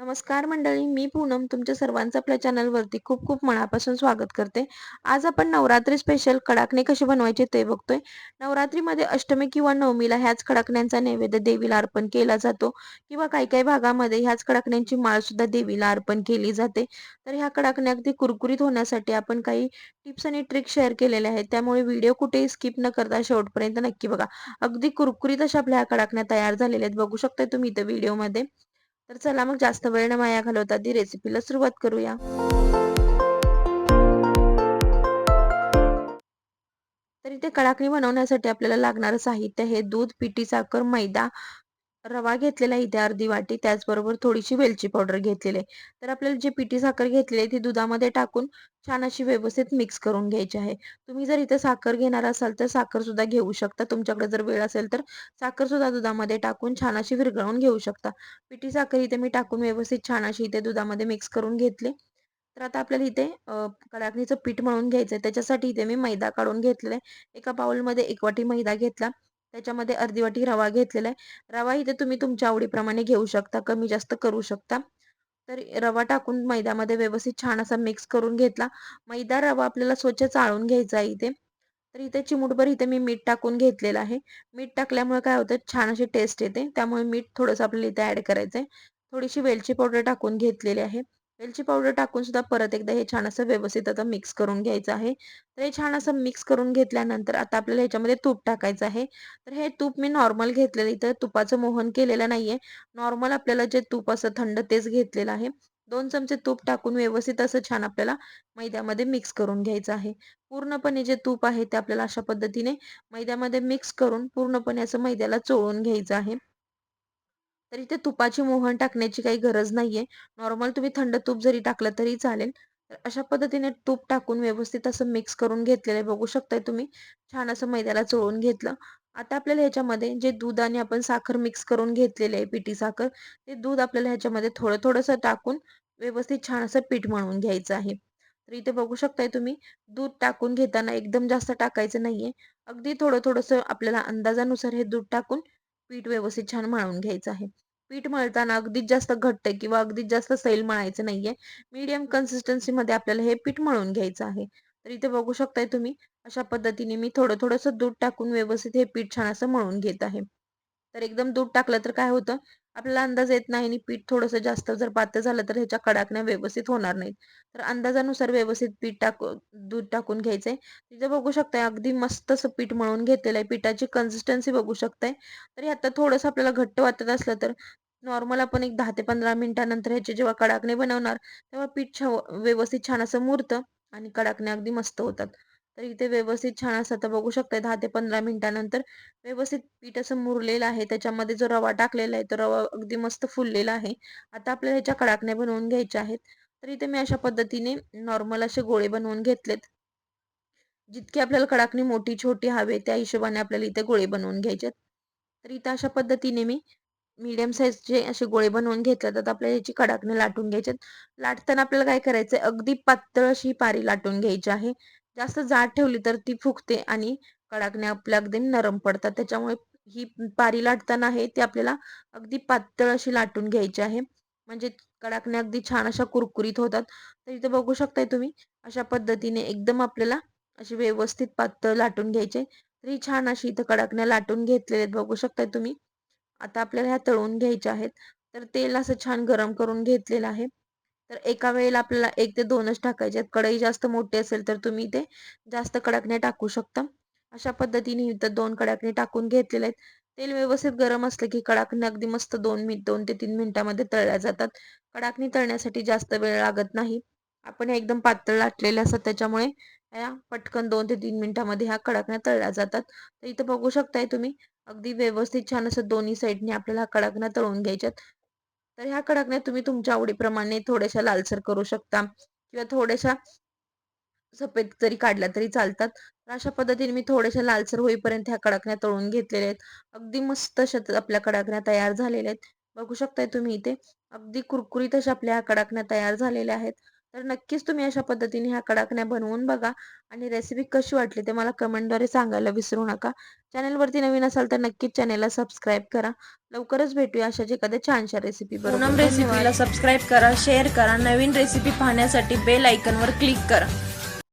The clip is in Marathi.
नमस्कार मंडळी मी पूनम तुमच्या सर्वांचं आपल्या चॅनलवरती खूप खूप मनापासून स्वागत करते. आज आपण नवरात्री स्पेशल कडाकणे कसे बनवायचे ते बघतोय. नवरात्रीमध्ये अष्टमी किंवा नवमीला ह्याच कडाकण्यांचा नैवेद्य देवीला अर्पण केला जातो किंवा काही काही भागामध्ये ह्याच कडाकण्यांची माळ सुद्धा देवीला अर्पण केली जाते. तर ह्या कडाकण्या अगदी कुरकुरीत होण्यासाठी आपण काही टिप्स आणि ट्रिक्स शेअर केलेल्या आहेत. त्यामुळे व्हिडिओ कुठेही स्किप न करता शेवटपर्यंत नक्की बघा. अगदी कुरकुरीत अशा आपल्या ह्या कडाकण्या तयार झालेल्या आहेत. बघू शकता तुम्ही इथं व्हिडिओमध्ये तर चला मग जास्त वेळ न माया घालवता ती रेसिपीला सुरुवात करूया. तर इथे कडाकणी बनवण्यासाठी आपल्याला लागणारं साहित्य हे दूध पिठी साखर मैदा रवा घेतलेला इथे अर्धी वाटी त्याचबरोबर थोडीशी वेलची पावडर घेतलेली आहे. तर आपल्याला जी पिठी साखर घेतलेली आहे ती दुधामध्ये टाकून छान अशी व्यवस्थित मिक्स करून घ्यायची आहे. तुम्ही जर इथे साखर घेणार असाल तर साखर सुद्धा घेऊ शकता. तुमच्याकडे जर वेळ असेल तर साखर सुद्धा दुधामध्ये टाकून छान अशी विरघळून घेऊ शकता. पिठी साखर इथे मी टाकून व्यवस्थित छान अशी इथे दुधामध्ये मिक्स करून घेतली. तर आता आपल्याला इथे कडाकणीचं पीठ मळून घ्यायचंय. त्याच्यासाठी इथे मी मैदा काढून घेतलेला आहे. एका बाउलमध्ये एक वाटी मैदा घेतला. त्याच्यामध्ये अर्धी वाटी रवा घेतलेला आहे. रवा इथे तुम्ही तुमच्या आवडीप्रमाणे घेऊ शकता कमी जास्त करू शकता. तर रवा टाकून मैद्यामध्ये व्यवस्थित छान असा मिक्स करून घेतला. मैदा रवा आपल्याला स्वच्छ चाळून घ्यायचा आहे इथे. तर इथे चिमूटभर इथे मी मीठ टाकून घेतलेलं आहे. मीठ टाकल्यामुळे काय होतं? छान अशी टेस्ट येते. त्यामुळे मीठ थोडंसं आपल्याला इथे ऍड करायचं आहे थोडीशी वेलची पावडर टाकून घेतलेली आहे. वेलची पावडर टाकून सुद्धा परत एकदा हे छान असं व्यवस्थित आता मिक्स करून घ्यायचं आहे. तर हे छान असं मिक्स करून घेतल्यानंतर आता आपल्याला ह्याच्यामध्ये तूप टाकायचं आहे. तर हे तूप मी नॉर्मल घेतलेलं इथं तुपाचं मोहन केलेलं नाहीये. नॉर्मल आपल्याला जे तूप असं थंड तेच घेतलेलं आहे. दोन चमचे तूप टाकून व्यवस्थित असं छान आपल्याला मैद्यामध्ये मिक्स करून घ्यायचं आहे. पूर्णपणे जे तूप आहे ते आपल्याला अशा पद्धतीने मैद्यामध्ये मिक्स करून पूर्णपणे असं मैद्याला चोळून घ्यायचं आहे. तर इथे तुपाची मोहन टाकण्याची काही गरज नाहीये. नॉर्मल तुम्ही थंड तूप जरी टाकलं तरी चालेल. तर अशा पद्धतीने तूप टाकून व्यवस्थित असं मिक्स करून घेतलेलं आहे. बघू शकताय तुम्ही. छान असं मैद्याला चोळून घेतलं. आता आपल्याला ह्याच्यामध्ये जे दूध आणि आपण साखर मिक्स करून घेतलेले आहे पिठी साखर ते दूध आपल्याला ह्याच्यामध्ये थोडं थोडंसं टाकून व्यवस्थित छान असं पीठ म्हणून घ्यायचं आहे. तर इथे बघू शकताय तुम्ही दूध टाकून घेताना एकदम जास्त टाकायचं नाहीये. अगदी थोडं थोडंसं आपल्याला अंदाजानुसार हे दूध टाकून पीठ व्यवस्थित छान मळून घ्यायचं आहे. पीठ मळताना अगदीच जास्त घट्ट किंवा अगदीच जास्त सैल मळायचं नाहीये. मीडियम कन्सिस्टन्सी मध्ये आपल्याला हे पीठ मळून घ्यायचं आहे. तर इथे बघू शकताय तुम्ही अशा पद्धतीने मी थोडं थोडंसं दूध टाकून व्यवस्थित हे पीठ छान असं मळून घेत आहे. तर एकदम दूध टाकलं तर काय होतं आपल्याला अंदाज येत नाही आणि पीठ थोडंसं जास्त जर पातळ झालं तर ह्याच्या कडाकण्या व्यवस्थित होणार नाहीत. तर अंदाजानुसार व्यवस्थित पीठ टाक दूध टाकून घ्यायचंय. तिथे बघू शकताय अगदी मस्त असं पीठ मळून घेतलेलं आहे. पिठाची कन्सिस्टन्सी बघू शकताय. तरी आता थोडंसं आपल्याला घट्ट वाटत असलं तर नॉर्मल आपण एक दहा ते पंधरा मिनिटानंतर ह्याचे जेव्हा कडाकणे बनवणार तेव्हा पीठ व्यवस्थित छान असं मुरतं आणि कडाकणे अगदी मस्त होतात. तर इथे व्यवस्थित छान असं आता बघू शकता दहा ते पंधरा मिनिटानंतर व्यवस्थित पीठ असं मुरलेलं आहे. त्याच्यामध्ये जो रवा टाकलेला आहे तो रवा अगदी मस्त फुललेला आहे. आता आपल्याला ह्याच्या कडाकण्या बनवून घ्यायच्या आहेत. तर इथे मी अशा पद्धतीने नॉर्मल असे गोळे बनवून घेतलेत. जितकी आपल्याला कडाकणी मोठी छोटी हवे त्या हिशोबाने आपल्याला इथे गोळे बनवून घ्यायचे तर इथे अशा पद्धतीने मी मीडियम साईजचे असे गोळे बनवून घेतले तर आपल्याला याची कडाकणे लाटून घ्यायचे लाटताना आपल्याला काय करायचंय अगदी पातळ अशी पारी लाटून घ्यायची आहे. जास्त जाड ठेवली तर ती फुगते आणि कडाकण्या आपल्या अगदी नरम पडतात. त्याच्यामुळे ही पारी लाटताना आहे ती आपल्याला अगदी पातळ अशी लाटून घ्यायची आहे. म्हणजे कडाकण्या अगदी छान अशा कुरकुरीत होतात. तर इथे बघू शकताय तुम्ही अशा पद्धतीने एकदम आपल्याला अशी व्यवस्थित पातळ लाटून घ्यायचे. तरी छान अशी इथं कडाकण्या लाटून घेतलेले आहेत. बघू शकताय तुम्ही. आता आपल्याला ह्या तळून घ्यायच्या आहेत. तर तेल असं छान गरम करून घेतलेलं आहे. तर एका वेळेला आपल्याला एक ते दोनच टाकायचे आहेत. कढई जास्त मोठी असेल तर तुम्ही ते जास्त कडकने टाकू शकता. अशा पद्धतीने इथं दोन कडाकणे टाकून घेतलेले आहेत. तेल व्यवस्थित गरम असलं की कडाकणे अगदी मस्त दोन मिनिट दोन ते तीन मिनिटांमध्ये तळल्या जातात. कडाकणी तळण्यासाठी जास्त वेळ लागत नाही. आपण एकदम पातळ लाटलेले असतात. त्याच्यामुळे या पटकन दोन ते तीन मिनिटांमध्ये ह्या कडाकण्या तळल्या जातात. तर इथं बघू शकताय तुम्ही अगदी व्यवस्थित छान असं दोन्ही साईडने आपल्याला कडाकण्या तळून घ्यायच्यात. तर ह्या कडकण्या तुम्ही तुमच्या आवडीप्रमाणे थोड्याशा लालसर करू शकता. किंवा थोड्याशा सफेद जरी काढल्या तरी चालतात. तर अशा पद्धतीने मी थोड्याशा लालसर होईपर्यंत ह्या कडाकण्या तळून घेतलेल्या आहेत. अगदी मस्त अशा आपल्या कडाकण्या तयार झालेल्या आहेत. बघू शकताय तुम्ही इथे. अगदी कुरकुरीत अशा आपल्या कडाकण्या तयार झालेल्या आहेत. तर नक्कीच तुम्ही अशा पद्धतीने ह्या कडाकण्या बनवून बघा. आणि रेसिपी कशी वाटली ते मला कमेंटद्वारे सांगायला विसरू नका. चॅनलवरती नवीन असाल तर नक्कीच चॅनलला सबस्क्राईब करा. लवकरच भेटूया अशाच एखाद्या छानशा रेसिपी पूनम रेसिपीला सबस्क्राईब करा शेअर करा. नवीन रेसिपी पाहण्यासाठी बेल आयकॉनवर क्लिक करा.